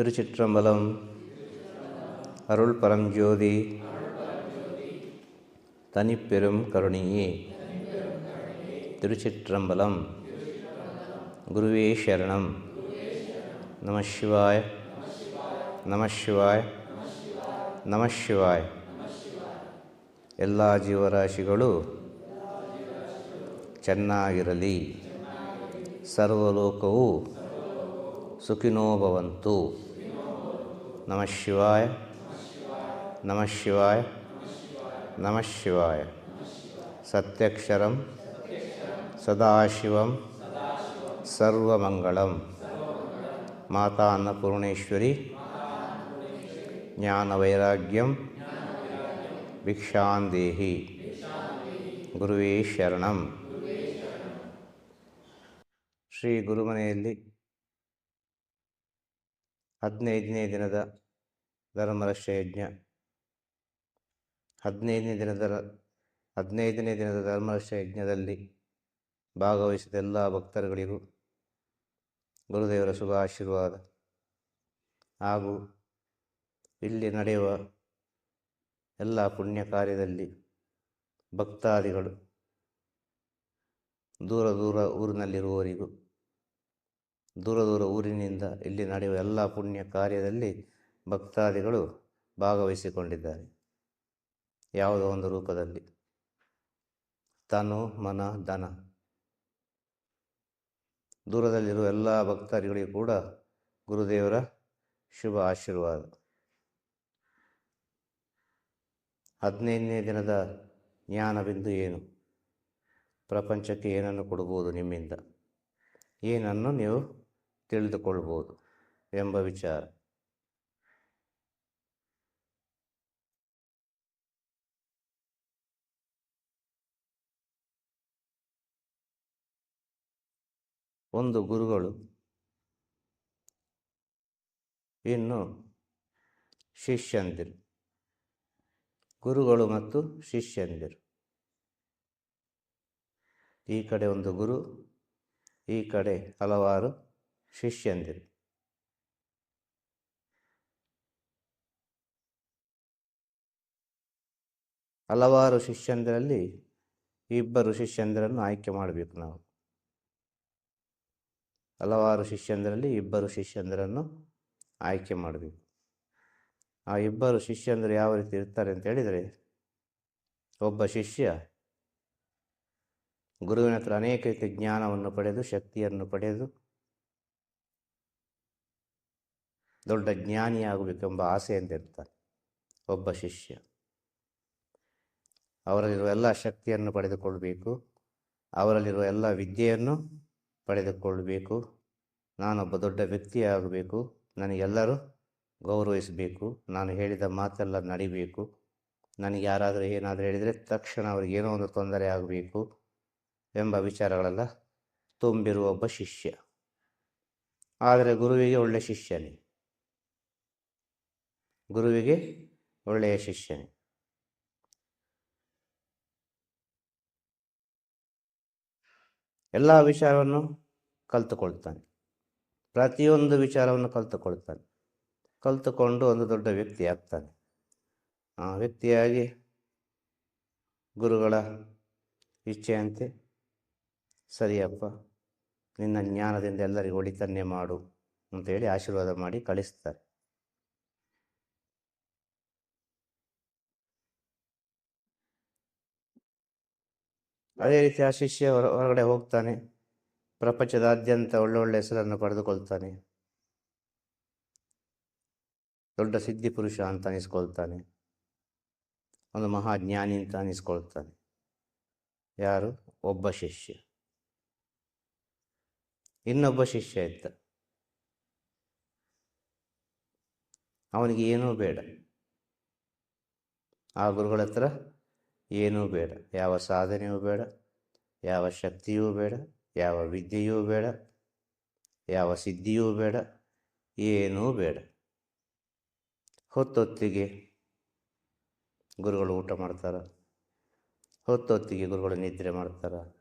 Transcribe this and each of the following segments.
திருச்சிற்றம்பலம் அருள் பரஞ்சோதி தனிப்பெரும் கருணியே திருச்சிற்றம்பலம் குருவே சரணம் நமசிவாய் நமசிவாய் நமசிவாய் ಎಲ್ಲ ಜೀವರಾಶಿಗಳು ಚೆನ್ನಾಗಿರಲಿ ಸರ್ವಲೋಕವು ಸುಖಿನೋಭವಂತು ಭವಂತು ನಮ ಶಿವಾಯ ನಮ ಶಿವಾಯ ನಮ ಶಿವಾಯ ಸತ್ಯಕ್ಷರಂ ಸದಾಶಿವಂ ಸರ್ವಮಂಗಳಂ ಮಾತಾ ಅನ್ನಪೂರ್ಣೇಶ್ವರಿ ಜ್ಞಾನವೈರಾಗ್ಯಂ ಭಿಕ್ಷಾಂದೇಹಿ ಗುರುವೇ ಶರಣಂ ಶ್ರೀ ಗುರುಮನೆಯಲ್ಲಿ ಹದಿನೈದನೇ ದಿನದ ಧರ್ಮರಕ್ಷ ಯಜ್ಞ. ಹದಿನೈದನೇ ದಿನದ ಹದಿನೈದನೇ ದಿನದ ಧರ್ಮರಕ್ಷ ಯಜ್ಞದಲ್ಲಿ ಭಾಗವಹಿಸಿದ ಎಲ್ಲ ಭಕ್ತರುಗಳಿಗೂ ಗುರುದೇವರ ಶುಭ ಆಶೀರ್ವಾದ. ಹಾಗೂ ಇಲ್ಲಿ ನಡೆಯುವ ಎಲ್ಲ ಪುಣ್ಯ ಕಾರ್ಯದಲ್ಲಿ ಭಕ್ತಾದಿಗಳು ದೂರ ದೂರ ಊರಿನಲ್ಲಿರುವವರಿಗೂ, ದೂರ ದೂರ ಊರಿನಿಂದ ಇಲ್ಲಿ ನಡೆಯುವ ಎಲ್ಲ ಪುಣ್ಯ ಕಾರ್ಯದಲ್ಲಿ ಭಕ್ತಾದಿಗಳು ಭಾಗವಹಿಸಿಕೊಂಡಿದ್ದಾರೆ. ಯಾವುದೋ ಒಂದು ರೂಪದಲ್ಲಿ. ತನು, ಮನ, ಧನ. ದೂರದಲ್ಲಿರುವ ಎಲ್ಲ ಭಕ್ತಾದಿಗಳಿಗೆ ಕೂಡ ಗುರುದೇವರ ಶುಭ ಆಶೀರ್ವಾದ. ಹದಿನೈದನೇ ದಿನದ ಜ್ಞಾನ ಬಿಂದು ಏನು? ಪ್ರಪಂಚಕ್ಕೆ ಏನನ್ನು ಕೊಡಬಹುದು ನಿಮ್ಮಿಂದ? ಏನನ್ನು ನೀವು ತಿಳಿದುಕೊಳ್ಬೋದು ಎಂಬ ವಿಚಾರ. ಒಂದು ಗುರುಗಳು ಇನ್ನು ಶಿಷ್ಯಂದಿರು. ಗುರುಗಳು ಮತ್ತು ಶಿಷ್ಯಂದಿರು. ಈ ಕಡೆ ಒಂದು ಗುರು, ಈ ಕಡೆ ಹಲವಾರು ಶಿಷ್ಯಂದಿರು. ಹಲವಾರು ಶಿಷ್ಯಂದಿರಲ್ಲಿ ಇಬ್ಬರು ಶಿಷ್ಯಂದಿರನ್ನು ಆಯ್ಕೆ ಮಾಡಬೇಕು ನಾವು. ಹಲವಾರು ಶಿಷ್ಯಂದರಲ್ಲಿ ಇಬ್ಬರು ಶಿಷ್ಯಂದರನ್ನು ಆಯ್ಕೆ ಮಾಡಬೇಕು ಆ ಇಬ್ಬರು ಶಿಷ್ಯಂದರು ಯಾವ ರೀತಿ ಇರ್ತಾರೆ ಅಂತ ಹೇಳಿದರೆ, ಒಬ್ಬ ಶಿಷ್ಯ ಗುರುವಿನ ಹತ್ರ ಅನೇಕ ರೀತಿ ಜ್ಞಾನವನ್ನು ಪಡೆದು, ಶಕ್ತಿಯನ್ನು ಪಡೆದು, ದೊಡ್ಡ ಜ್ಞಾನಿಯಾಗಬೇಕೆಂಬ ಅಂತ ಇರ್ತಾನೆ ಒಬ್ಬ ಶಿಷ್ಯ. ಅವರಲ್ಲಿರುವ ಎಲ್ಲ ಶಕ್ತಿಯನ್ನು ಪಡೆದುಕೊಳ್ಬೇಕು, ಅವರಲ್ಲಿರುವ ಎಲ್ಲ ವಿದ್ಯೆಯನ್ನು ಪಡೆದುಕೊಳ್ಳಬೇಕು. ನಾನೊಬ್ಬ ದೊಡ್ಡ ವ್ಯಕ್ತಿಯಾಗಬೇಕು ನನಗೆಲ್ಲರೂ ಗೌರವಿಸಬೇಕು. ನಾನು ಹೇಳಿದ ಮಾತೆಲ್ಲ ನಡಿಬೇಕು. ನನಗೆ ಯಾರಾದರೂ ಏನಾದರೂ ಹೇಳಿದರೆ ತಕ್ಷಣ ಅವ್ರಿಗೆ ಏನೋ ಒಂದು ತೊಂದರೆ ಆಗಬೇಕು ಎಂಬ ವಿಚಾರಗಳೆಲ್ಲ ತುಂಬಿರುವ ಒಬ್ಬ ಶಿಷ್ಯ. ಆದರೆ ಗುರುವಿಗೆ ಒಳ್ಳೆಯ ಶಿಷ್ಯನೇ. ಗುರುವಿಗೆ ಒಳ್ಳೆಯ ಶಿಷ್ಯನೇ. ಎಲ್ಲ ವಿಚಾರವನ್ನು ಕಲಿತುಕೊಳ್ತಾನೆ. ಪ್ರತಿಯೊಂದು ವಿಚಾರವನ್ನು ಕಲಿತುಕೊಳ್ತಾನೆ. ಕಲಿತುಕೊಂಡು ಒಂದು ದೊಡ್ಡ ವ್ಯಕ್ತಿ ಆಗ್ತಾನೆ. ಆ ವ್ಯಕ್ತಿಯಾಗಿ ಗುರುಗಳ ಇಚ್ಛೆಯಂತೆ, ಸರಿಯಪ್ಪ, ನಿನ್ನ ಜ್ಞಾನದಿಂದ ಎಲ್ಲರಿಗೂ ಒಳಿತನ್ನೇ ಮಾಡು ಅಂತೇಳಿ ಆಶೀರ್ವಾದ ಮಾಡಿ ಕಳಿಸ್ತಾರೆ. ಅದೇ ರೀತಿ ಆ ಶಿಷ್ಯ ಹೊರ, ಹೊರಗಡೆ ಹೋಗ್ತಾನೆ. ಪ್ರಪಂಚದಾದ್ಯಂತ ಒಳ್ಳೊಳ್ಳೆ ಹೆಸರನ್ನು ಪಡೆದುಕೊಳ್ತಾನೆ. ದೊಡ್ಡ ಸಿದ್ಧಿ ಪುರುಷ ಅಂತ ಅನಿಸ್ಕೊಳ್ತಾನೆ. ಒಂದು ಮಹಾಜ್ಞಾನಿ ಅಂತ ಅನಿಸ್ಕೊಳ್ತಾನೆ. ಯಾರು? ಒಬ್ಬ ಶಿಷ್ಯ. ಇನ್ನೊಬ್ಬ ಶಿಷ್ಯ ಇದ್ದ. ಅವನಿಗೆ ಏನೂ ಬೇಡ. ಆ ಗುರುಗಳ ಹತ್ರ ಏನೂ ಬೇಡ. ಯಾವ ಸಾಧನೆಯೂ ಬೇಡ. ಯಾವ ಶಕ್ತಿಯೂ ಬೇಡ. ಯಾವ ವಿದ್ಯೆಯೂ ಬೇಡ. ಯಾವ ಸಿದ್ಧಿಯೂ ಬೇಡ. ಏನೂ ಬೇಡ. ಹೊತ್ತೊತ್ತಿಗೆ ಗುರುಗಳು ಊಟ ಮಾಡ್ತಾರೆ. ಹೊತ್ತೊತ್ತಿಗೆ ಗುರುಗಳು ನಿದ್ರೆ ಮಾಡ್ತಾರೆ.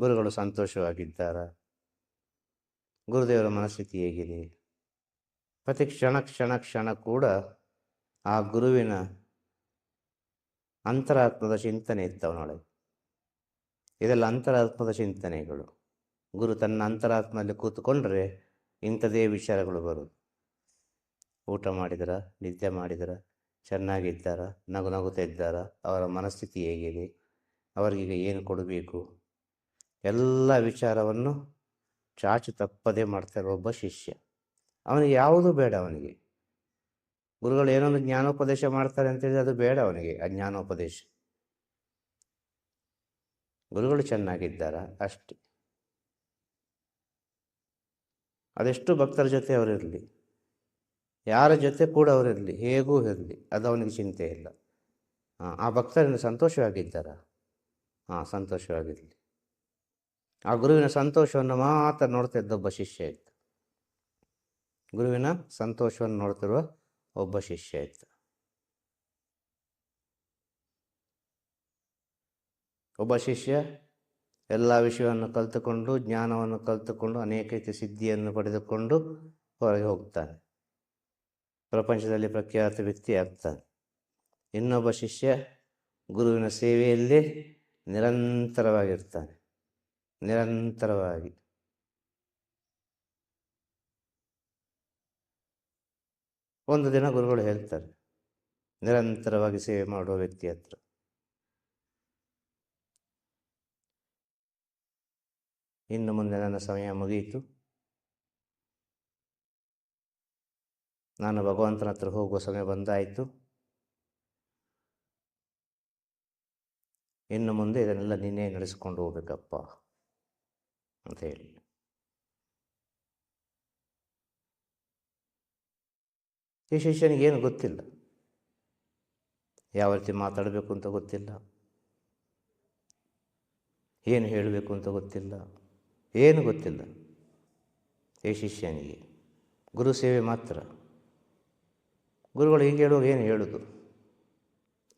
ಗುರುಗಳು ಸಂತೋಷವಾಗಿದ್ದಾರೆ. ಗುರುದೇವರ ಮನಸ್ಥಿತಿ ಹೇಗಿದೆ? ಪ್ರತಿ ಕ್ಷಣ ಕ್ಷಣ ಕ್ಷಣ ಕೂಡ ಆ ಗುರುವಿನ ಅಂತರಾತ್ಮದ ಚಿಂತನೆ ಇತ್ತವನೊಳಗೆ ಇದೆಲ್ಲ ಅಂತರಾತ್ಮದ ಚಿಂತನೆಗಳು. ಗುರು ತನ್ನ ಅಂತರಾತ್ಮದಲ್ಲಿ ಕೂತ್ಕೊಂಡ್ರೆ ಇಂಥದೇ ವಿಚಾರಗಳು ಬರುವುದು. ಊಟ ಮಾಡಿದರ, ನಿದ್ದೆ ಮಾಡಿದರ, ಚೆನ್ನಾಗಿದ್ದಾರ, ನಗು ನಗುತ್ತಾ ಇದ್ದಾರ, ಅವರ ಮನಸ್ಥಿತಿ ಹೇಗಿದೆ, ಅವರಿಗೀಗ ಏನು ಕೊಡಬೇಕು? ಎಲ್ಲ ವಿಚಾರವನ್ನು ಚಾಚು ತಪ್ಪದೇ ಮಾಡ್ತಾರೆ ಒಬ್ಬ ಶಿಷ್ಯ. ಅವನಿಗೆ ಯಾವುದೂ ಬೇಡ ಅವನಿಗೆ. ಗುರುಗಳು ಏನೊಂದು ಜ್ಞಾನೋಪದೇಶ ಮಾಡ್ತಾರೆ ಅಂತೇಳಿ ಅದು ಬೇಡ ಅವನಿಗೆ, ಆ ಜ್ಞಾನೋಪದೇಶ. ಗುರುಗಳು ಚೆನ್ನಾಗಿದ್ದಾರ, ಅಷ್ಟೆ. ಅದೆಷ್ಟು ಭಕ್ತರ ಜೊತೆ ಅವರಿರಲಿ ಯಾರ ಜೊತೆ ಕೂಡ ಅವರಿರಲಿ ಹೇಗೂ ಇರಲಿ, ಅದು ಅವನಿಗೆ ಚಿಂತೆ ಇಲ್ಲ. ಹಾಂ ಆ ಭಕ್ತರಿಂದ ಸಂತೋಷವಾಗಿದ್ದಾರ? ಹಾಂ ಸಂತೋಷವಾಗಿರಲಿ. ಆ ಗುರುವಿನ ಸಂತೋಷವನ್ನು ಮಾತ್ರ ನೋಡ್ತಾ ಇದ್ದ ಒಬ್ಬ ಶಿಷ್ಯ ಇತ್ತು ಗುರುವಿನ ಸಂತೋಷವನ್ನು ನೋಡ್ತಿರುವ ಒಬ್ಬ ಶಿಷ್ಯ ಇತ್ತು ಒಬ್ಬ ಶಿಷ್ಯ ಎಲ್ಲ ವಿಷಯವನ್ನು ಕಲಿತುಕೊಂಡು, ಜ್ಞಾನವನ್ನು ಕಲಿತುಕೊಂಡು, ಅನೇಕ ರೀತಿಯ ಸಿದ್ಧಿಯನ್ನು ಪಡೆದುಕೊಂಡು ಹೊರಗೆ ಹೋಗ್ತಾನೆ. ಪ್ರಪಂಚದಲ್ಲಿ ಪ್ರಖ್ಯಾತ ವ್ಯಕ್ತಿ ಆಗ್ತಾನೆ. ಇನ್ನೊಬ್ಬ ಶಿಷ್ಯ ಗುರುವಿನ ಸೇವೆಯಲ್ಲಿ ನಿರಂತರವಾಗಿರ್ತಾನೆ. ನಿರಂತರವಾಗಿ. ಒಂದು ದಿನ ಗುರುಗಳು ಹೇಳ್ತಾರೆ, ನಿರಂತರವಾಗಿ ಸೇವೆ ಮಾಡುವ ವ್ಯಕ್ತಿ ಹತ್ರ. ಇನ್ನು ಮುಂದೆ ನನ್ನ ಸಮಯ ಮುಗಿಯಿತು ನಾನು ಭಗವಂತನ ಹತ್ರ ಹೋಗುವ ಸಮಯ ಬಂದಾಯಿತು. ಇನ್ನು ಮುಂದೆ ಇದನ್ನೆಲ್ಲ ನೀನೇ ನಡೆಸಿಕೊಂಡು ಹೋಗ್ಬೇಕಪ್ಪ, ಅಂತ ಹೇಳಿ. ಈ ಶಿಷ್ಯನಿಗೆ ಏನು ಗೊತ್ತಿಲ್ಲ. ಯಾವ ರೀತಿ ಮಾತಾಡಬೇಕು ಅಂತ ಗೊತ್ತಿಲ್ಲ. ಏನು ಹೇಳಬೇಕು ಅಂತ ಗೊತ್ತಿಲ್ಲ. ಏನು ಗೊತ್ತಿಲ್ಲ. ಈ ಶಿಷ್ಯನಿಗೆ ಗುರು ಸೇವೆ ಮಾತ್ರ. ಗುರುಗಳು ಹೀಗೆ ಹೇಳುವಾಗ ಏನು ಹೇಳೋದು?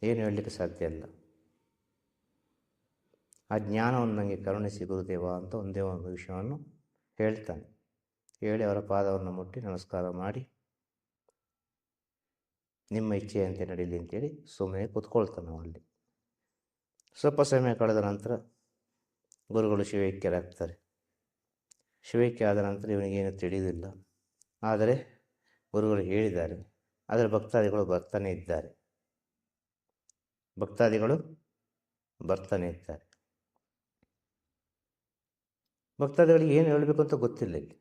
ಏನು ಹೇಳಲಿಕ್ಕೆ ಸಾಧ್ಯ ಇಲ್ಲ. ಆ ಜ್ಞಾನವನ್ನು ನನಗೆ ಕರುಣಿಸಿ ಗುರುದೇವ ಅಂತ ಒಂದೇ ಒಂದು ವಿಷಯವನ್ನು ಹೇಳ್ತಾನೆ. ಹೇಳಿ ಅವರ ಪಾದವನ್ನು ಮುಟ್ಟಿ ನಮಸ್ಕಾರ ಮಾಡಿ ನಿಮ್ಮ ಇಚ್ಛೆಯಂತೆ ನಡೀಲಿ ಅಂತೇಳಿ ಸುಮ್ಮನೆ ಕೂತ್ಕೊಳ್ತಾನೆ ನಾವು ಅಲ್ಲಿ. ಸ್ವಲ್ಪ ಸಮಯ ಕಳೆದ ನಂತರ ಗುರುಗಳು ಶಿವೈಕ್ಯರಾಗ್ತಾರೆ ಶಿವೈಕ್ಯ ಆದ ನಂತರ ಇವನಿಗೇನು ತಿಳಿಯುವುದಿಲ್ಲ ಆದರೆ ಗುರುಗಳು ಹೇಳಿದ್ದಾರೆ. ಆದರೆ ಭಕ್ತಾದಿಗಳು ಬರ್ತಾನೆ ಇದ್ದಾರೆ. ಭಕ್ತಾದಿಗಳು ಬರ್ತಾನೆ ಇದ್ದಾರೆ. ಭಕ್ತಾದಿಗಳಿಗೆ ಏನು ಹೇಳಬೇಕು ಅಂತ ಗೊತ್ತಿಲ್ಲ ಇಲ್ಲಿ.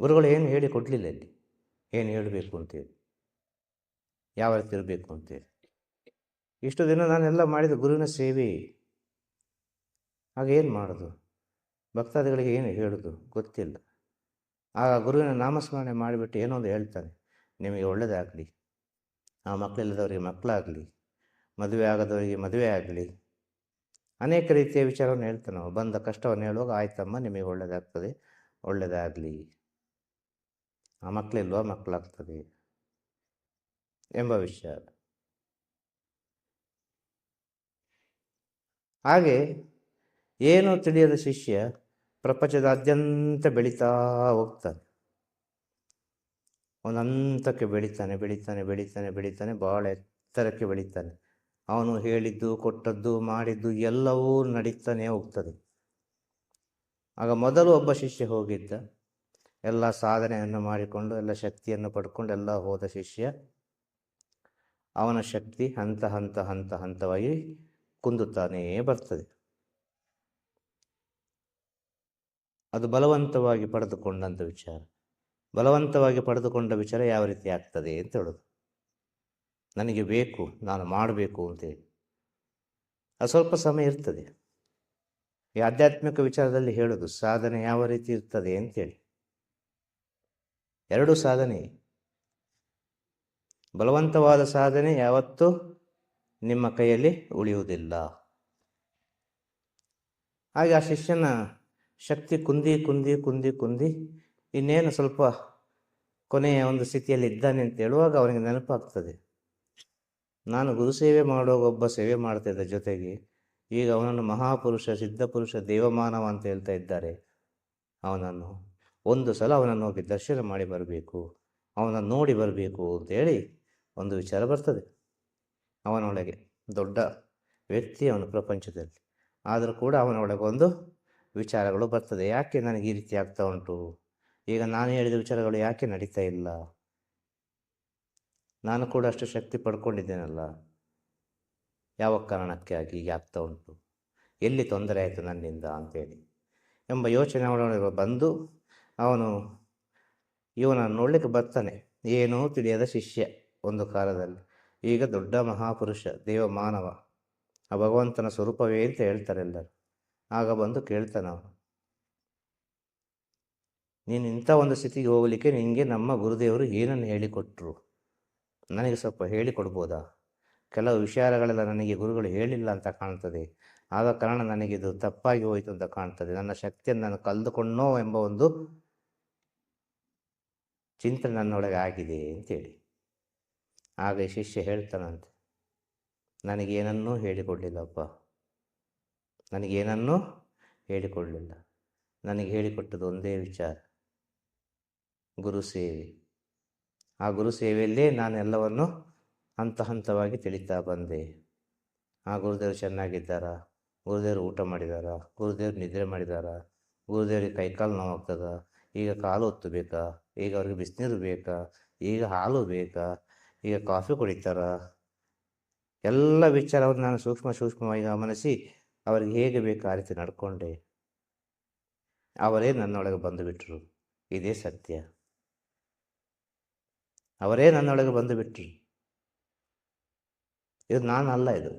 ಗುರುಗಳು ಏನು ಹೇಳಿ ಕೊಡಲಿಲ್ಲ ಇಲ್ಲಿ. ಏನು ಹೇಳಬೇಕು ಅಂತೇಳಿ? ಯಾವ ರೀತಿ ಇರಬೇಕು ಅಂತೇಳಿ? ಇಷ್ಟು ದಿನ ನಾನೆಲ್ಲ ಮಾಡಿದ ಗುರುವಿನ ಸೇವೆ. ಆಗ ಏನು ಮಾಡೋದು? ಭಕ್ತಾದಿಗಳಿಗೆ ಏನು ಹೇಳೋದು? ಗೊತ್ತಿಲ್ಲ. ಆಗ ಗುರುವಿನ ನಾಮಸ್ಮರಣೆ ಮಾಡಿಬಿಟ್ಟು ಏನೋ ಒಂದು ಹೇಳ್ತಾನೆ. ನಿಮಗೆ ಒಳ್ಳೆಯದಾಗಲಿ ಆ ಮಕ್ಕಳಿಲ್ಲದವರಿಗೆ ಮಕ್ಕಳಾಗಲಿ. ಮದುವೆ ಆಗದವರಿಗೆ ಮದುವೆ ಆಗಲಿ. ಅನೇಕ ರೀತಿಯ ವಿಚಾರವನ್ನು ಹೇಳ್ತಾನೆ ನಾವು ಬಂದ ಕಷ್ಟವನ್ನು ಹೇಳುವಾಗ, ಆಯ್ತಮ್ಮ, ನಿಮಗೆ ಒಳ್ಳೆಯದಾಗ್ತದೆ ಒಳ್ಳೆಯದಾಗಲಿ ಆ ಮಕ್ಕಳಿಲ್ವಾ ಮಕ್ಕಳಾಗ್ತದೆ ಎಂಬ ವಿಷಯ. ಹಾಗೆ ಏನು ತಿಳಿಯದ ಶಿಷ್ಯ ಪ್ರಪಂಚದಾದ್ಯಂತ ಬೆಳೀತಾ ಹೋಗ್ತಾನೆ. ಒಂದು ಹಂತಕ್ಕೆ ಬೆಳಿತಾನೆ ಬೆಳಿತಾನೆ ಬೆಳಿತಾನೆ, ಬೆಳೀತಾನೆ ಭಾಳ ಎತ್ತರಕ್ಕೆ ಬೆಳಿತಾನೆ. ಅವನು ಹೇಳಿದ್ದು, ಕೊಟ್ಟದ್ದು, ಮಾಡಿದ್ದು ಎಲ್ಲವೂ ನಡೀತಾನೆ ಹೋಗ್ತದೆ. ಆಗ ಮೊದಲು ಒಬ್ಬ ಶಿಷ್ಯ ಹೋಗಿದ್ದ. ಎಲ್ಲ ಸಾಧನೆಯನ್ನು ಮಾಡಿಕೊಂಡು, ಎಲ್ಲ ಶಕ್ತಿಯನ್ನು ಪಡ್ಕೊಂಡು, ಎಲ್ಲ ಹೋದ ಶಿಷ್ಯ ಅವನ ಶಕ್ತಿ ಹಂತ ಹಂತ ಹಂತ ಹಂತವಾಗಿ ಕುಂದುತ್ತಾನೇ ಬರ್ತದೆ. ಅದು ಬಲವಂತವಾಗಿ ಪಡೆದುಕೊಂಡಂಥ ವಿಚಾರ. ಬಲವಂತವಾಗಿ ಪಡೆದುಕೊಂಡ ವಿಚಾರ ಯಾವ ರೀತಿ ಆಗ್ತದೆ ಅಂತ ಹೇಳೋದು. ನನಗೆ ಬೇಕು, ನಾನು ಮಾಡಬೇಕು ಅಂತೇಳಿ ಅದು ಸ್ವಲ್ಪ ಸಮಯ ಇರ್ತದೆ. ಈ ಆಧ್ಯಾತ್ಮಿಕ ವಿಚಾರದಲ್ಲಿ ಹೇಳೋದು, ಸಾಧನೆ ಯಾವ ರೀತಿ ಇರ್ತದೆ ಅಂತೇಳಿ ಎರಡು ಸಾಧನೆ. ಬಲವಂತವಾದ ಸಾಧನೆ ಯಾವತ್ತೂ ನಿಮ್ಮ ಕೈಯಲ್ಲಿ ಉಳಿಯುವುದಿಲ್ಲ. ಹಾಗೆ ಆ ಶಿಷ್ಯನ ಶಕ್ತಿ ಕುಂದಿ ಕುಂದಿ ಕುಂದಿ ಕುಂದಿ ಇನ್ನೇನು ಸ್ವಲ್ಪ ಕೊನೆಯ ಒಂದು ಸ್ಥಿತಿಯಲ್ಲಿ ಇದ್ದಾನೆ ಅಂತ ಹೇಳುವಾಗ ಅವನಿಗೆ ನೆನಪಾಗ್ತದೆ. ನಾನು ಗುರುಸೇವೆ ಮಾಡುವಾಗ ಒಬ್ಬ ಸೇವೆ ಮಾಡ್ತಿದ್ದ ಜೊತೆಗೆ ಈಗ ಅವನನ್ನು ಮಹಾಪುರುಷ, ಸಿದ್ಧಪುರುಷ, ದೇವಮಾನವ ಅಂತ ಹೇಳ್ತಾ ಇದ್ದಾರೆ. ಅವನನ್ನು ಒಂದು ಸಲ ಅವನನ್ನು ಹೋಗಿ ದರ್ಶನ ಮಾಡಿ ಬರಬೇಕು, ಅವನನ್ನು ನೋಡಿ ಬರಬೇಕು ಅಂತೇಳಿ ಒಂದು ವಿಚಾರ ಬರ್ತದೆ. ಅವನೊಳಗೆ ದೊಡ್ಡ ವ್ಯಕ್ತಿ ಅವನು ಪ್ರಪಂಚದಲ್ಲಿ. ಆದರೂ ಕೂಡ ಅವನೊಳಗೆ ಒಂದು ವಿಚಾರಗಳು ಬರ್ತದೆ. ಯಾಕೆ ನನಗೆ ಈ ರೀತಿ ಆಗ್ತಾ ಉಂಟು? ಈಗ ನಾನು ಹೇಳಿದ ವಿಚಾರಗಳು ಯಾಕೆ ನಡೀತಾ ಇಲ್ಲ? ನಾನು ಕೂಡ ಅಷ್ಟು ಶಕ್ತಿ ಪಡ್ಕೊಂಡಿದ್ದೇನಲ್ಲ. ಯಾವ ಕಾರಣಕ್ಕಾಗಿ ಹೀಗೆ ಆಗ್ತಾ ಉಂಟು? ಎಲ್ಲಿ ತೊಂದರೆ ಆಯಿತು ನನ್ನಿಂದ ಅಂತೇಳಿ ಎಂಬ ಯೋಚನೆ ಬಂದು ಅವನು ಇವನ ನೋಡಲಿಕ್ಕೆ ಬರ್ತಾನೆ. ಏನೂ ತಿಳಿಯದ ಶಿಷ್ಯ ಒಂದು ಕಾಲದಲ್ಲಿ. ಈಗ ದೊಡ್ಡ ಮಹಾಪುರುಷ, ದೇವ ಮಾನವ, ಆ ಭಗವಂತನ ಸ್ವರೂಪವೇ ಅಂತ ಹೇಳ್ತಾರೆ ಎಲ್ಲರು. ಆಗ ಬಂದು ಕೇಳ್ತಾನೆ ಅವನು. ನೀನು ಇಂಥ ಒಂದು ಸ್ಥಿತಿಗೆ ಹೋಗಲಿಕ್ಕೆ ನಿನಗೆ ನಮ್ಮ ಗುರುದೇವರು ಏನನ್ನು ಹೇಳಿಕೊಟ್ರು? ನನಗೆ ಸ್ವಲ್ಪ ಹೇಳಿಕೊಡ್ಬೋದಾ? ಕೆಲವು ವಿಚಾರಗಳೆಲ್ಲ ನನಗೆ ಗುರುಗಳು ಹೇಳಿಲ್ಲ ಅಂತ ಕಾಣ್ತದೆ. ಆದ ಕಾರಣ ನನಗಿದು ತಪ್ಪಾಗಿ ಹೋಯಿತು ಅಂತ ಕಾಣ್ತದೆ. ನನ್ನ ಶಕ್ತಿಯನ್ನು ನಾನು ಕಳೆದುಕೊಂಡೋ ಎಂಬ ಒಂದು ಚಿಂತನೆ ನನ್ನೊಳಗೆ ಆಗಿದೆ ಅಂತೇಳಿ. ಆಗ ಶಿಷ್ಯ ಹೇಳ್ತಾನಂತೆ, ನನಗೇನನ್ನೂ ಹೇಳಿಕೊಡಲಿಲ್ಲಪ್ಪ. ನನಗೇನನ್ನೂ ಹೇಳಿಕೊಡಲಿಲ್ಲ. ನನಗೆ ಹೇಳಿಕೊಟ್ಟದ್ದು ಒಂದೇ ವಿಚಾರ. ಗುರು ಸೇವೆ. ಆ ಗುರು ಸೇವೆಯಲ್ಲೇ ನಾನು ಎಲ್ಲವನ್ನು ಹಂತ ಹಂತವಾಗಿ ತಿಳಿತಾ ಬಂದೆ. ಆ ಗುರುದೇವರು ಚೆನ್ನಾಗಿದ್ದಾರಾ? ಗುರುದೇವರು ಊಟ ಮಾಡಿದಾರಾ? ಗುರುದೇವರು ನಿದ್ರೆ ಮಾಡಿದಾರಾ? ಗುರುದೇವರಿಗೆ ಕೈಕಾಲು ನೋವಾಗ್ತದ? ಈಗ ಕಾಲು ಒತ್ತಬೇಕಾ ಈಗ ಅವ್ರಿಗೆ ಬಿಸಿನೀರು ಬೇಕಾ? ಈಗ ಹಾಲು ಬೇಕಾ? ಈಗ ಕಾಫಿ ಕುಡಿತಾರ? ಎಲ್ಲ ವಿಚಾರವನ್ನು ನಾನು ಸೂಕ್ಷ್ಮ ಸೂಕ್ಷ್ಮವಾಗಿ ಗಮನಿಸಿ ಅವರಿಗೆ ಹೇಗೆ ಬೇಕು ಆ ರೀತಿ ನಡ್ಕೊಂಡೆ. ಅವರೇ ನನ್ನೊಳಗೆ ಬಂದು ಬಿಟ್ಟರು ಇದೇ ಸತ್ಯ. ಅವರೇ ನನ್ನೊಳಗೆ ಬಂದು ಬಿಟ್ಟರು ಇದು ನಾನಲ್ಲ ಇದು.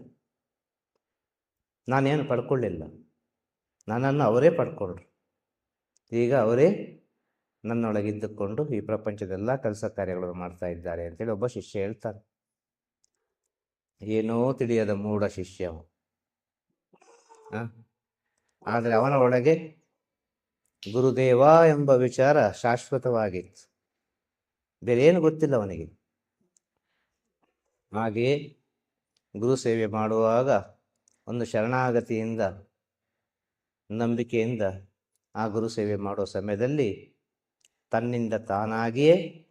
ನಾನೇನು ಪಡ್ಕೊಳ್ಳಿಲ್ಲ. ನನ್ನನ್ನು ಅವರೇ ಪಡ್ಕೊಂಡ್ರು. ಈಗ ಅವರೇ ನನ್ನೊಳಗೆ ಇದ್ದುಕೊಂಡು ಈ ಪ್ರಪಂಚದೆಲ್ಲ ಕೆಲಸ ಕಾರ್ಯಗಳನ್ನು ಮಾಡ್ತಾ ಇದ್ದಾರೆ ಅಂತೇಳಿ ಒಬ್ಬ ಶಿಷ್ಯ ಹೇಳ್ತಾನೆ. ಏನೋ ತಿಳಿಯದ ಮೂಢ ಶಿಷ್ಯ? ಆದರೆ ಅವನ ಒಳಗೆ ಗುರುದೇವ ಎಂಬ ವಿಚಾರ ಶಾಶ್ವತವಾಗಿತ್ತು. ಬೇರೆ ಏನು ಗೊತ್ತಿಲ್ಲ ಅವನಿಗೆ. ಹಾಗೆಯೇ ಗುರು ಸೇವೆ ಮಾಡುವಾಗ ಒಂದು ಶರಣಾಗತಿಯಿಂದ, ನಂಬಿಕೆಯಿಂದ ಆ ಗುರು ಸೇವೆ ಮಾಡುವ ಸಮಯದಲ್ಲಿ ತನ್ನಿಂದ ತಾನಾಗಿಯೇ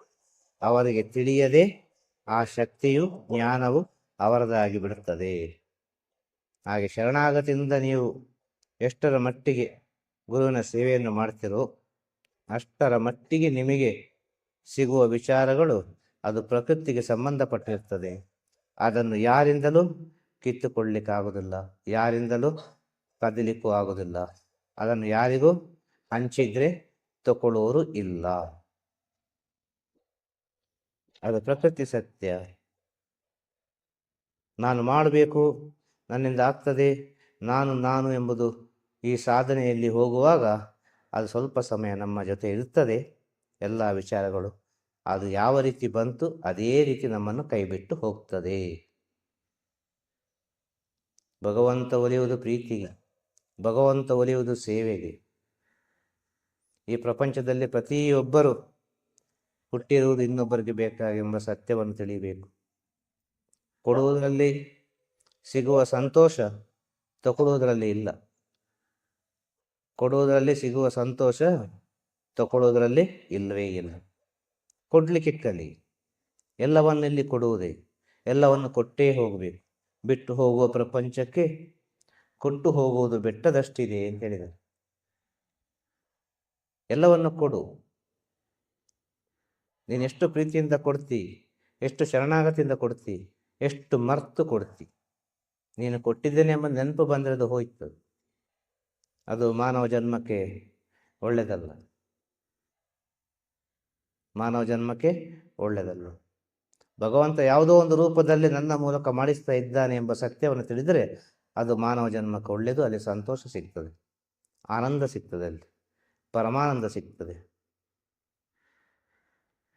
ಅವರಿಗೆ ತಿಳಿಯದೆ ಆ ಶಕ್ತಿಯು ಜ್ಞಾನವು ಅವರದಾಗಿ ಬಿಡುತ್ತದೆ. ಹಾಗೆ ಶರಣಾಗತಿಯಿಂದ ನೀವು ಎಷ್ಟರ ಮಟ್ಟಿಗೆ ಗುರುವಿನ ಸೇವೆಯನ್ನು ಮಾಡ್ತಿರೋ ಅಷ್ಟರ ಮಟ್ಟಿಗೆ ನಿಮಗೆ ಸಿಗುವ ವಿಚಾರಗಳು ಅದು ಪ್ರಕೃತಿಗೆ ಸಂಬಂಧಪಟ್ಟಿರ್ತದೆ ಅದನ್ನು ಯಾರಿಂದಲೂ ಕಿತ್ತುಕೊಳ್ಳಿಕ್ಕಾಗುವುದಿಲ್ಲ ಯಾರಿಂದಲೂ ಕದಲಿಕ್ಕೂ ಆಗುವುದಿಲ್ಲ. ಅದನ್ನು ಯಾರಿಗೂ ಹಂಚಿದ್ರೆ ತಗೊಳ್ಳುವವರು ಇಲ್ಲ. ಅದು ಪ್ರಕೃತಿ ಸತ್ಯ. ನಾನು ಮಾಡಬೇಕು, ನನ್ನಿಂದ ಆಗ್ತದೆ, ನಾನು ನಾನು ಎಂಬುದು ಈ ಸಾಧನೆಯಲ್ಲಿ ಹೋಗುವಾಗ ಅದು ಸ್ವಲ್ಪ ಸಮಯ ನಮ್ಮ ಜೊತೆ ಇರುತ್ತದೆ, ಎಲ್ಲ ವಿಚಾರಗಳು. ಅದು ಯಾವ ರೀತಿ ಬಂತು, ಅದೇ ರೀತಿ ನಮ್ಮನ್ನು ಕೈಬಿಟ್ಟು ಹೋಗ್ತದೆ. ಭಗವಂತ ಒಲಿಯುವುದು ಪ್ರೀತಿಗೆ, ಭಗವಂತ ಒಲಿಯುವುದು ಸೇವೆಗೆ. ಈ ಪ್ರಪಂಚದಲ್ಲಿ ಪ್ರತಿಯೊಬ್ಬರು ಹುಟ್ಟಿರುವುದು ಇನ್ನೊಬ್ಬರಿಗೆ ಬೇಕಾಗೆಂಬ ಸತ್ಯವನ್ನು ತಿಳಿಯಬೇಕು. ಕೊಡುವುದರಲ್ಲಿ ಸಿಗುವ ಸಂತೋಷ ತಗೊಳ್ಳುವುದರಲ್ಲಿ ಇಲ್ಲ. ಕೊಡುವುದರಲ್ಲಿ ಸಿಗುವ ಸಂತೋಷ ತಗೊಳ್ಳುವುದರಲ್ಲಿ ಇಲ್ಲವೇ ಇಲ್ಲ. ಕೊಡ್ಲಿಕ್ಕೆ ಕಲಿ. ಎಲ್ಲವನ್ನೆಲ್ಲಿ ಕೊಡುವುದೇ, ಎಲ್ಲವನ್ನು ಕೊಟ್ಟೇ ಹೋಗಬೇಕು. ಬಿಟ್ಟು ಹೋಗುವ ಪ್ರಪಂಚಕ್ಕೆ ಕೊಟ್ಟು ಹೋಗುವುದು ಬೆಟ್ಟದಷ್ಟಿದೆ ಅಂತ ಹೇಳಿದರು ಎಲ್ಲವನ್ನು ಕೊಡು. ನೀನು ಎಷ್ಟು ಪ್ರೀತಿಯಿಂದ ಕೊಡ್ತಿ, ಎಷ್ಟು ಶರಣಾಗತಿಯಿಂದ ಕೊಡ್ತಿ, ಎಷ್ಟು ಮರ್ತು ಕೊಡ್ತಿ. ನೀನು ಕೊಟ್ಟಿದ್ದೇನೆ ಎಂಬ ನೆನಪು ಬಂದರೆ ಅದು ಹೋಯ್ತು. ಅದು ಮಾನವ ಜನ್ಮಕ್ಕೆ ಒಳ್ಳೆಯದಲ್ಲ ಮಾನವ ಜನ್ಮಕ್ಕೆ ಒಳ್ಳೆಯದಲ್ಲ ಭಗವಂತ ಯಾವುದೋ ಒಂದು ರೂಪದಲ್ಲಿ ನನ್ನ ಮೂಲಕ ಮಾಡಿಸ್ತಾ ಇದ್ದಾನೆ ಎಂಬ ಸತ್ಯವನ್ನು ತಿಳಿದರೆ ಅದು ಮಾನವ ಜನ್ಮಕ್ಕೆ ಒಳ್ಳೆಯದು, ಅಲ್ಲಿ ಸಂತೋಷ ಸಿಗ್ತದೆ, ಆನಂದ ಸಿಗ್ತದೆ ಅಲ್ಲಿ. ಪರಮಾನಂದ ಸಿಗ್ತದೆ.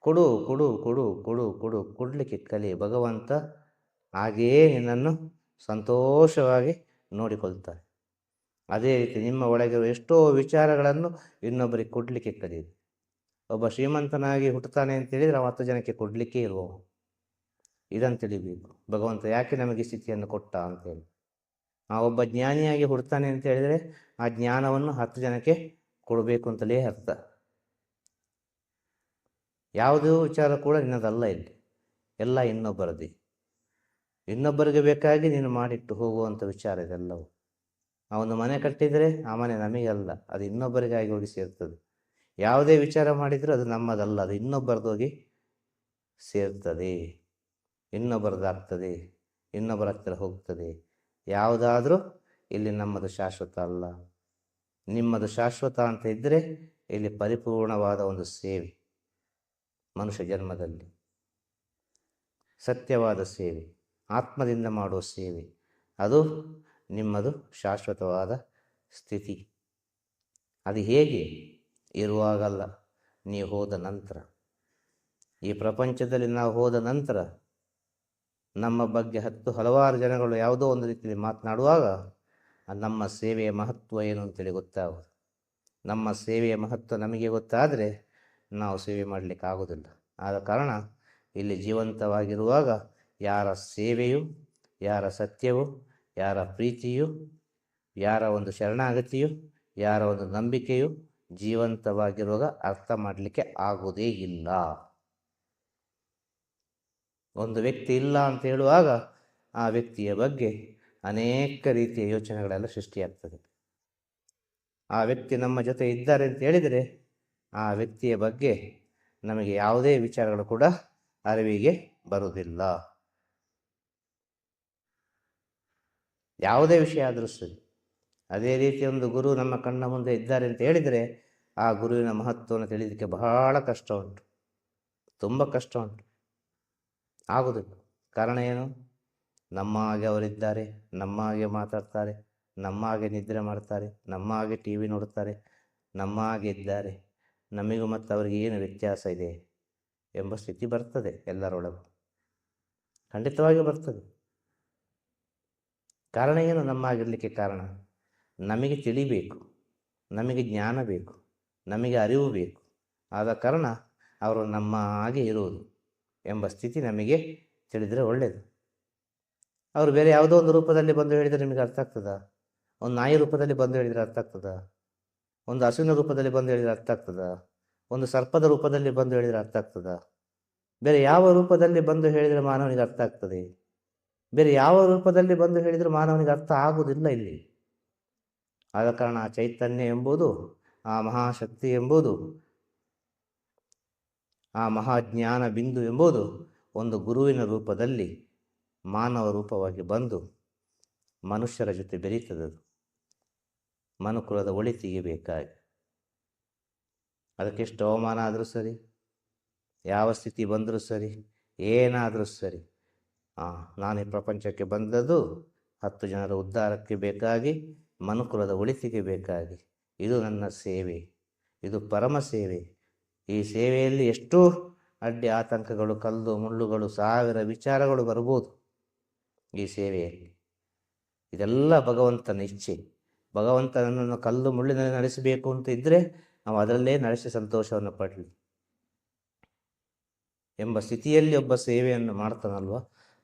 ಕೊಡು ಕೊಡು ಕೊಡು ಕೊಡು ಕೊಡು, ಕೊಡಲಿಕ್ಕೆ ಕಲಿ ಭಗವಂತ ಹಾಗೆಯೇ ನಿನ್ನನ್ನು ಸಂತೋಷವಾಗಿ ನೋಡಿಕೊಳ್ತಾರೆ. ಅದೇ ರೀತಿ ನಿಮ್ಮ ಒಳಗಿರುವ ಎಷ್ಟೋ ವಿಚಾರಗಳನ್ನು ಇನ್ನೊಬ್ಬರಿಗೆ ಕೊಡಲಿಕ್ಕೆ ಕಲಿಯಿರಿ ಒಬ್ಬ ಶ್ರೀಮಂತನಾಗಿ ಹುಟ್ಟುತ್ತಾನೆ ಅಂತ ಹೇಳಿದರೆ ಅವ ಹತ್ತು ಜನಕ್ಕೆ ಕೊಡಲಿಕ್ಕೆ ಇರುವ ಇದನ್ನು ತಿಳಿಬೇಕು. ಭಗವಂತ ಯಾಕೆ ನಮಗೆ ಸ್ಥಿತಿಯನ್ನು ಕೊಟ್ಟ ಅಂತೇಳಿ ಆ ಒಬ್ಬ ಜ್ಞಾನಿಯಾಗಿ ಹುಡ್ತಾನೆ ಅಂತ ಹೇಳಿದರೆ ಆ ಜ್ಞಾನವನ್ನು ಹತ್ತು ಜನಕ್ಕೆ ಕೊಡಬೇಕು ಅಂತಲೇ ಅರ್ಥ. ಯಾವುದೇ ವಿಚಾರ ಕೂಡ ನಿನ್ನದಲ್ಲ ಇಲ್ಲಿ. ಎಲ್ಲ ಇನ್ನೊಬ್ಬರದಿ. ಇನ್ನೊಬ್ಬರಿಗೆ ಬೇಕಾಗಿ ನೀನು ಮಾಡಿಟ್ಟು ಹೋಗುವಂಥ ವಿಚಾರ ಇದೆಲ್ಲವು. ಅವನು ಮನೆ ಕಟ್ಟಿದರೆ ಆ ಮನೆ ನಮಗಲ್ಲ, ಅದು ಇನ್ನೊಬ್ಬರಿಗಾಗಿ ಹೋಗಿ ಸೇರ್ತದೆ ಯಾವುದೇ ವಿಚಾರ ಮಾಡಿದರೂ ಅದು ನಮ್ಮದಲ್ಲ, ಅದು ಇನ್ನೊಬ್ಬರದೋಗಿ ಸೇರ್ತದೆ. ಇನ್ನೊಬ್ಬರದಾಗ್ತದೆ ಇನ್ನೊಬ್ಬರ ಹತ್ತಿರ ಹೋಗ್ತದೆ. ಯಾವುದಾದರೂ ಇಲ್ಲಿ ನಮ್ಮದು ಶಾಶ್ವತ ಅಲ್ಲ. ನಿಮ್ಮದು ಶಾಶ್ವತ ಅಂತ ಇದ್ದರೆ ಇಲ್ಲಿ ಪರಿಪೂರ್ಣವಾದ ಒಂದು ಸೇವೆ. ಮನುಷ್ಯ ಜನ್ಮದಲ್ಲಿ ಸತ್ಯವಾದ ಸೇವೆ, ಆತ್ಮದಿಂದ ಮಾಡುವ ಸೇವೆ. ಅದು ನಿಮ್ಮದು ಶಾಶ್ವತವಾದ ಸ್ಥಿತಿ. ಅದು ಹೇಗೆ? ಇರುವಾಗಲ್ಲ, ನೀವು ಹೋದ ನಂತರ. ಈ ಪ್ರಪಂಚದಲ್ಲಿ ನಾವು ಹೋದ ನಂತರ ನಮ್ಮ ಬಗ್ಗೆ ಹತ್ತು ಹಲವಾರು ಜನಗಳು ಯಾವುದೋ ಒಂದು ರೀತಿಯಲ್ಲಿ ಮಾತನಾಡುವಾಗ ನಮ್ಮ ಸೇವೆಯ ಮಹತ್ವ ಏನು ಅಂತೇಳಿ ಗೊತ್ತಾಗೋದು. ನಮ್ಮ ಸೇವೆಯ ಮಹತ್ವ ನಮಗೆ ಗೊತ್ತಾದರೆ ನಾವು ಸೇವೆ ಮಾಡಲಿಕ್ಕೆ ಆಗೋದಿಲ್ಲ. ಆದ ಕಾರಣ ಇಲ್ಲಿ ಜೀವಂತವಾಗಿರುವಾಗ ಯಾರ ಸೇವೆಯು, ಯಾರ ಸತ್ಯವು, ಯಾರ ಪ್ರೀತಿಯು, ಯಾರ ಒಂದು ಶರಣಾಗತಿಯು, ಯಾರ ಒಂದು ನಂಬಿಕೆಯು ಜೀವಂತವಾಗಿರುವಾಗ ಅರ್ಥ ಮಾಡಲಿಕ್ಕೆ ಆಗುವುದೇ ಇಲ್ಲ. ಒಂದು ವ್ಯಕ್ತಿ ಇಲ್ಲ ಅಂತ ಹೇಳುವಾಗ ಆ ವ್ಯಕ್ತಿಯ ಬಗ್ಗೆ ಅನೇಕ ರೀತಿಯ ಯೋಚನೆಗಳೆಲ್ಲ ಸೃಷ್ಟಿಯಾಗ್ತದೆ. ಆ ವ್ಯಕ್ತಿ ನಮ್ಮ ಜೊತೆ ಇದ್ದಾರೆ ಅಂತ ಹೇಳಿದರೆ ಆ ವ್ಯಕ್ತಿಯ ಬಗ್ಗೆ ನಮಗೆ ಯಾವುದೇ ವಿಚಾರಗಳು ಕೂಡ ಅರಿವಿಗೆ ಬರುವುದಿಲ್ಲ. ಯಾವುದೇ ವಿಷಯ ಆದರೂ ಸರಿ, ಅದೇ ರೀತಿ ಒಂದು ಗುರು ನಮ್ಮ ಕಣ್ಣ ಮುಂದೆ ಇದ್ದಾರೆ ಅಂತ ಹೇಳಿದರೆ ಆ ಗುರುವಿನ ಮಹತ್ವವನ್ನು ತಿಳಿಯೋದಕ್ಕೆ ಬಹಳ ಕಷ್ಟ ಉಂಟು ತುಂಬ ಕಷ್ಟ ಉಂಟು ಆಗೋದಿಲ್ಲ ಕಾರಣ ಏನು? ನಮ್ಮ ಹಾಗೆ ಅವರಿದ್ದಾರೆ ನಮ್ಮ ಹಾಗೆ ಮಾತಾಡ್ತಾರೆ ನಮ್ಮ ಹಾಗೆ ನಿದ್ರೆ ಮಾಡ್ತಾರೆ ನಮ್ಮ ಹಾಗೆ ಟಿ ವಿ ನೋಡ್ತಾರೆ ನಮ್ಮ ಹಾಗೆ ಇದ್ದಾರೆ. ನಮಗೂ ಮತ್ತು ಅವ್ರಿಗೆ ಏನು ವ್ಯತ್ಯಾಸ ಇದೆ ಎಂಬ ಸ್ಥಿತಿ ಬರ್ತದೆ ಎಲ್ಲರೊಳಗೂ. ಖಂಡಿತವಾಗಿ ಬರ್ತದೆ. ಕಾರಣ ಏನು ನಮ್ಮ ಆಗಿರಲಿಕ್ಕೆ ಕಾರಣ? ನಮಗೆ ತಿಳಿಬೇಕು, ನಮಗೆ ಜ್ಞಾನ ಬೇಕು, ನಮಗೆ ಅರಿವು ಬೇಕು. ಆದ ಕಾರಣ ಅವರು ನಮ್ಮ ಹಾಗೆ ಇರುವುದು ಎಂಬ ಸ್ಥಿತಿ ನಮಗೆ ತಿಳಿದರೆ ಒಳ್ಳೆಯದು ಅವರು ಬೇರೆ ಯಾವುದೋ ಒಂದು ರೂಪದಲ್ಲಿ ಬಂದು ಹೇಳಿದರೆ ನಿಮಗೆ ಅರ್ಥ ಆಗ್ತದ? ಒಂದು ನಾಯಿ ರೂಪದಲ್ಲಿ ಬಂದು ಹೇಳಿದರೆ ಅರ್ಥ ಆಗ್ತದ? ಒಂದು ಹಸುವಿನ ರೂಪದಲ್ಲಿ ಬಂದು ಹೇಳಿದರೆ ಅರ್ಥ ಆಗ್ತದ? ಒಂದು ಸರ್ಪದ ರೂಪದಲ್ಲಿ ಬಂದು ಹೇಳಿದರೆ ಅರ್ಥ ಆಗ್ತದ? ಬೇರೆ ಯಾವ ರೂಪದಲ್ಲಿ ಬಂದು ಹೇಳಿದರೆ ಮಾನವನಿಗೆ ಅರ್ಥ ಆಗ್ತದೆ? ಬೇರೆ ಯಾವ ರೂಪದಲ್ಲಿ ಬಂದು ಹೇಳಿದರೆ ಮಾನವನಿಗೆ ಅರ್ಥ ಆಗುವುದಿಲ್ಲ ಇಲ್ಲಿ. ಆದ ಕಾರಣ ಆ ಚೈತನ್ಯ ಎಂಬುದು, ಆ ಮಹಾಶಕ್ತಿ ಎಂಬುದು, ಆ ಮಹಾಜ್ಞಾನ ಬಿಂದು ಎಂಬುದು ಒಂದು ಗುರುವಿನ ರೂಪದಲ್ಲಿ ಮಾನವ ರೂಪವಾಗಿ ಬಂದು ಮನುಷ್ಯರ ಜೊತೆ ಬೆರೀತದದು. ಮನುಕುಲದ ಒಳಿತಿಗೆ ಬೇಕಾಗಿ ಅದಕ್ಕೆಷ್ಟು ಅವಮಾನ ಆದರೂ ಸರಿ, ಯಾವ ಸ್ಥಿತಿ ಬಂದರೂ ಸರಿ, ಏನಾದರೂ ಸರಿ. ಹಾಂ ನಾನು ಈ ಪ್ರಪಂಚಕ್ಕೆ ಬಂದದ್ದು ಹತ್ತು ಜನರ ಉದ್ಧಾರಕ್ಕೆ ಬೇಕಾಗಿ, ಮನುಕುಲದ ಒಳಿತಿಗೆ ಬೇಕಾಗಿ ಇದು ನನ್ನ ಸೇವೆ, ಇದು ಪರಮ ಸೇವೆ. ಈ ಸೇವೆಯಲ್ಲಿ ಎಷ್ಟೋ ಅಡ್ಡಿ ಆತಂಕಗಳು, ಕಲ್ಲು, ಮುಳ್ಳುಗಳು, ಸಾವಿರ ವಿಚಾರಗಳು ಬರ್ಬೋದು ಈ ಸೇವೆಯಲ್ಲಿ ಇದೆಲ್ಲ ಭಗವಂತನ ಇಚ್ಛೆ. ಭಗವಂತನನ್ನು ಕಲ್ಲು ಮುಳ್ಳಿನಲ್ಲಿ ನಡೆಸಬೇಕು ಅಂತ ಇದ್ದರೆ ನಾವು ಅದರಲ್ಲೇ ನಡೆಸಿ ಸಂತೋಷವನ್ನು ಪಡಲಿ ಎಂಬ ಸ್ಥಿತಿಯಲ್ಲಿ ಒಬ್ಬ ಸೇವೆಯನ್ನು ಮಾಡ್ತಾನಲ್ವ?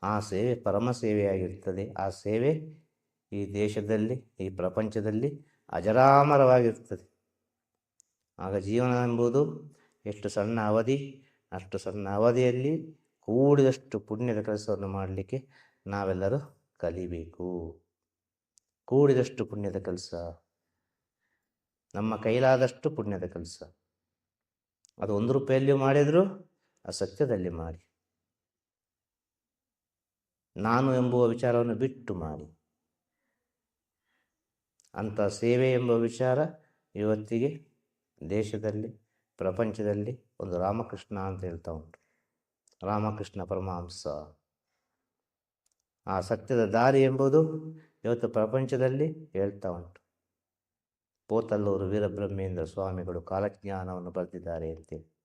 ಆ ಸೇವೆ ಪರಮ ಸೇವೆಯಾಗಿರ್ತದೆ ಆ ಸೇವೆ ಈ ದೇಶದಲ್ಲಿ, ಈ ಪ್ರಪಂಚದಲ್ಲಿ ಅಜರಾಮರವಾಗಿರ್ತದೆ ಆಗ ಜೀವನ ಎಂಬುದು ಎಷ್ಟು ಸಣ್ಣ ಅವಧಿ, ಅಷ್ಟು ಸಣ್ಣ ಅವಧಿಯಲ್ಲಿ ಕೂಡಿದಷ್ಟು ಪುಣ್ಯದ ಕೆಲಸವನ್ನು ಮಾಡಲಿಕ್ಕೆ ನಾವೆಲ್ಲರೂ ಕಲಿಬೇಕು. ಕೂಡಿದಷ್ಟು ಪುಣ್ಯದ ಕೆಲಸ. ನಮ್ಮ ಕೈಲಾದಷ್ಟು ಪುಣ್ಯದ ಕೆಲಸ. ಅದು ಒಂದು ರೂಪಾಯಲ್ಲಿ ಮಾಡಿದರೂ ಅಸತ್ಯದಲ್ಲಿ ಮಾಡಿ. ನಾನು ಎಂಬುವ ವಿಚಾರವನ್ನು ಬಿಟ್ಟು ಮಾಡಿ. ಅಂಥ ಸೇವೆ ಎಂಬ ವಿಚಾರ ಇವತ್ತಿಗೆ ದೇಶದಲ್ಲಿ, ಪ್ರಪಂಚದಲ್ಲಿ ಒಂದು ರಾಮಕೃಷ್ಣ ಅಂತ ಹೇಳ್ತಾ ಉಂಟು. ರಾಮಕೃಷ್ಣ ಪರಮಹಂಸ. ಆ ಸತ್ಯದ ದಾರಿ ಎಂಬುದು ಇವತ್ತು ಪ್ರಪಂಚದಲ್ಲಿ ಹೇಳ್ತಾ ಉಂಟು. ಪೋತಲ್ಲೂರು ವೀರಬ್ರಹ್ಮೇಂದ್ರ ಸ್ವಾಮಿಗಳು ಕಾಲಜ್ಞಾನವನ್ನು ಬರೆದಿದ್ದಾರೆ ಅಂತೇಳಿ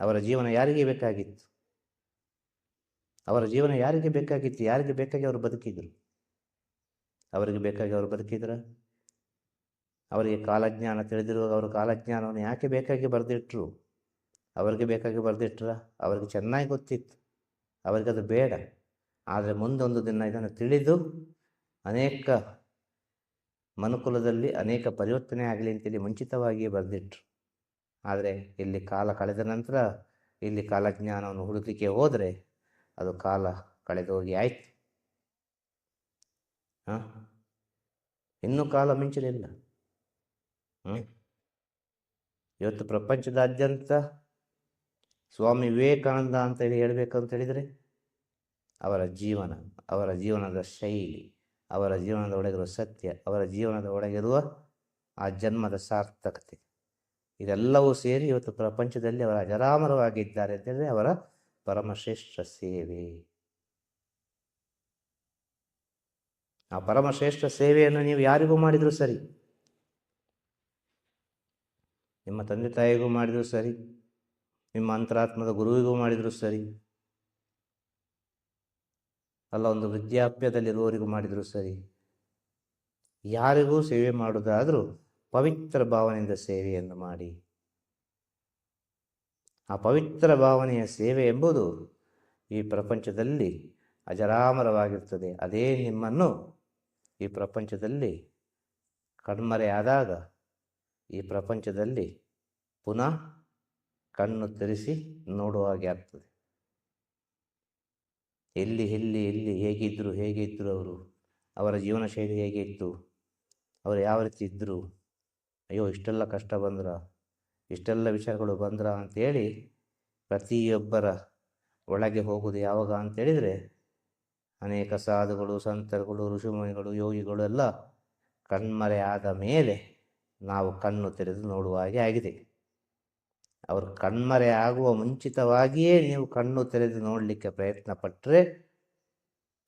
ಅವರ ಜೀವನ ಯಾರಿಗೆ ಬೇಕಾಗಿತ್ತು? ಅವರ ಜೀವನ ಯಾರಿಗೆ ಬೇಕಾಗಿತ್ತು? ಯಾರಿಗೆ ಬೇಕಾಗಿ ಅವರು ಬದುಕಿದ್ರು? ಅವರಿಗೆ ಬೇಕಾಗಿ ಅವರು ಬದುಕಿದ್ರ? ಅವರಿಗೆ ಕಾಲಜ್ಞಾನ ತಿಳಿದಿರುವ ಅವರು ಕಾಲಜ್ಞಾನವನ್ನು ಯಾಕೆ ಬೇಕಾಗಿ ಬರೆದಿಟ್ರು? ಅವರಿಗೆ ಬೇಕಾಗಿ ಬರೆದಿಟ್ರ? ಅವರಿಗೆ ಚೆನ್ನಾಗಿ ಗೊತ್ತಿತ್ತು. ಅವರಿಗೆ ಅದು ಬೇಡ. ಆದರೆ ಮುಂದೊಂದು ದಿನ ಇದನ್ನು ತಿಳಿದು ಅನೇಕ ಮನುಕುಲದಲ್ಲಿ ಅನೇಕ ಪರಿವರ್ತನೆ ಆಗಲಿ ಅಂತೇಳಿ ಮುಂಚಿತವಾಗಿಯೇ ಬರೆದಿಟ್ರು. ಆದರೆ ಇಲ್ಲಿ ಕಾಲ ಕಳೆದ ನಂತರ ಇಲ್ಲಿ ಕಾಲಜ್ಞಾನವನ್ನು ಹುಡುಕಲಿಕ್ಕೆ ಹೋದರೆ ಅದು ಕಾಲ ಕಳೆದೋಗಿ ಆಯ್ತು. ಹಾಂ? ಇನ್ನೂ ಕಾಲ ಮಿಂಚಲಿಲ್ಲ? ಇವತ್ತು ಪ್ರಪಂಚದಾದ್ಯಂತ ಸ್ವಾಮಿ ವಿವೇಕಾನಂದ ಅಂತ ಹೇಳಿ ಹೇಳಬೇಕಂತ ಹೇಳಿದರೆ ಅವರ ಜೀವನ, ಅವರ ಜೀವನದ ಶೈಲಿ, ಅವರ ಜೀವನದ ಒಳಗಿರುವ ಸತ್ಯ, ಅವರ ಜೀವನದ ಒಳಗಿರುವ ಆ ಜನ್ಮದ ಸಾರ್ಥಕತೆ. ಇದೆಲ್ಲವೂ ಸೇರಿ ಇವತ್ತು ಪ್ರಪಂಚದಲ್ಲಿ ಅವರ ಅಜರಾಮರವಾಗಿದ್ದಾರೆ ಅಂತಂದ್ರೆ ಅವರ ಪರಮಶ್ರೇಷ್ಠ ಸೇವೆ. ಆ ಪರಮಶ್ರೇಷ್ಠ ಸೇವೆಯನ್ನು ನೀವು ಯಾರಿಗೂ ಮಾಡಿದರೂ ಸರಿ. ನಿಮ್ಮ ತಂದೆ ತಾಯಿಗೂ ಮಾಡಿದರೂ ಸರಿ. ನಿಮ್ಮ ಅಂತರಾತ್ಮದ ಗುರುವಿಗೂ ಮಾಡಿದರೂ ಸರಿ. ಅಲ್ಲ, ಒಂದು ವೃದ್ಧಾಪ್ಯದಲ್ಲಿರುವವರಿಗೂ ಮಾಡಿದರೂ ಸರಿ. ಯಾರಿಗೂ ಸೇವೆ ಮಾಡುವುದಾದರೂ ಪವಿತ್ರ ಭಾವನೆಯಿಂದ ಸೇವೆಯನ್ನು ಮಾಡಿ. ಆ ಪವಿತ್ರ ಭಾವನೆಯ ಸೇವೆ ಎಂಬುದು ಈ ಪ್ರಪಂಚದಲ್ಲಿ ಅಜರಾಮರವಾಗಿರ್ತದೆ ಅದೇ ನಿಮ್ಮನ್ನು ಈ ಪ್ರಪಂಚದಲ್ಲಿ ಕಣ್ಮರೆಯಾದಾಗ ಈ ಪ್ರಪಂಚದಲ್ಲಿ ಪುನಃ ಕಣ್ಣು ತೆರೆಸಿ ನೋಡುವ ಹಾಗೆ ಆಗ್ತದೆ. ಎಲ್ಲಿ ಎಲ್ಲಿ ಎಲ್ಲಿ ಹೇಗಿದ್ದರು ಹೇಗಿದ್ದರು ಅವರು? ಅವರ ಜೀವನ ಶೈಲಿ ಹೇಗೆ ಇತ್ತು? ಅವರು ಯಾವ ರೀತಿ ಇದ್ದರು ಅಯ್ಯೋ, ಇಷ್ಟೆಲ್ಲ ಕಷ್ಟ ಬಂದ್ರ? ಇಷ್ಟೆಲ್ಲ ವಿಚಾರಗಳು ಬಂದ್ರ ಅಂತೇಳಿ ಪ್ರತಿಯೊಬ್ಬರ ಒಳಗೆ ಹೋಗುವುದು ಯಾವಾಗ ಅಂತೇಳಿದರೆ ಅನೇಕ ಸಾಧುಗಳು, ಸಂತರುಗಳು, ಋಷಿಮುನಿಗಳು, ಯೋಗಿಗಳು ಎಲ್ಲ ಕಣ್ಮರೆ ಆದ ಮೇಲೆ ನಾವು ಕಣ್ಣು ತೆರೆದು ನೋಡುವ ಹಾಗೆ ಆಗಿದೆ. ಅವರು ಕಣ್ಮರೆ ಆಗುವ ಮುಂಚಿತವಾಗಿಯೇ ನೀವು ಕಣ್ಣು ತೆರೆದು ನೋಡಲಿಕ್ಕೆ ಪ್ರಯತ್ನ ಪಟ್ಟರೆ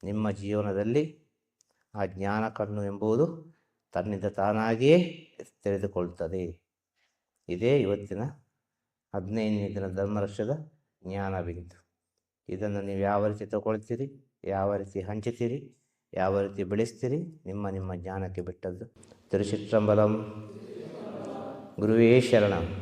ನಿಮ್ಮ ಜೀವನದಲ್ಲಿ ಆ ಜ್ಞಾನ ಕಣ್ಣು ಎಂಬುದು ತನ್ನಿಂದ ತಾನಾಗಿಯೇ ತೆರೆದುಕೊಳ್ತದೆ ಇದೇ ಇವತ್ತಿನ ಹದಿನೈದನೇ ದಿನ ಧರ್ಮರಕ್ಷದ ಜ್ಞಾನ ಬಿಂದು. ಇದನ್ನು ನೀವು ಯಾವ ರೀತಿ ತಗೊಳ್ತೀರಿ, ಯಾವ ರೀತಿ ಹಂಚುತ್ತೀರಿ, ಯಾವ ರೀತಿ ಬೆಳೆಸ್ತೀರಿ, ನಿಮ್ಮ ನಿಮ್ಮ ಜ್ಞಾನಕ್ಕೆ ಬಿಟ್ಟದ್ದು. ತಿರುಚಿತ್ರಂಬಲಂ ಗುರುವೇ ಶರಣಂ.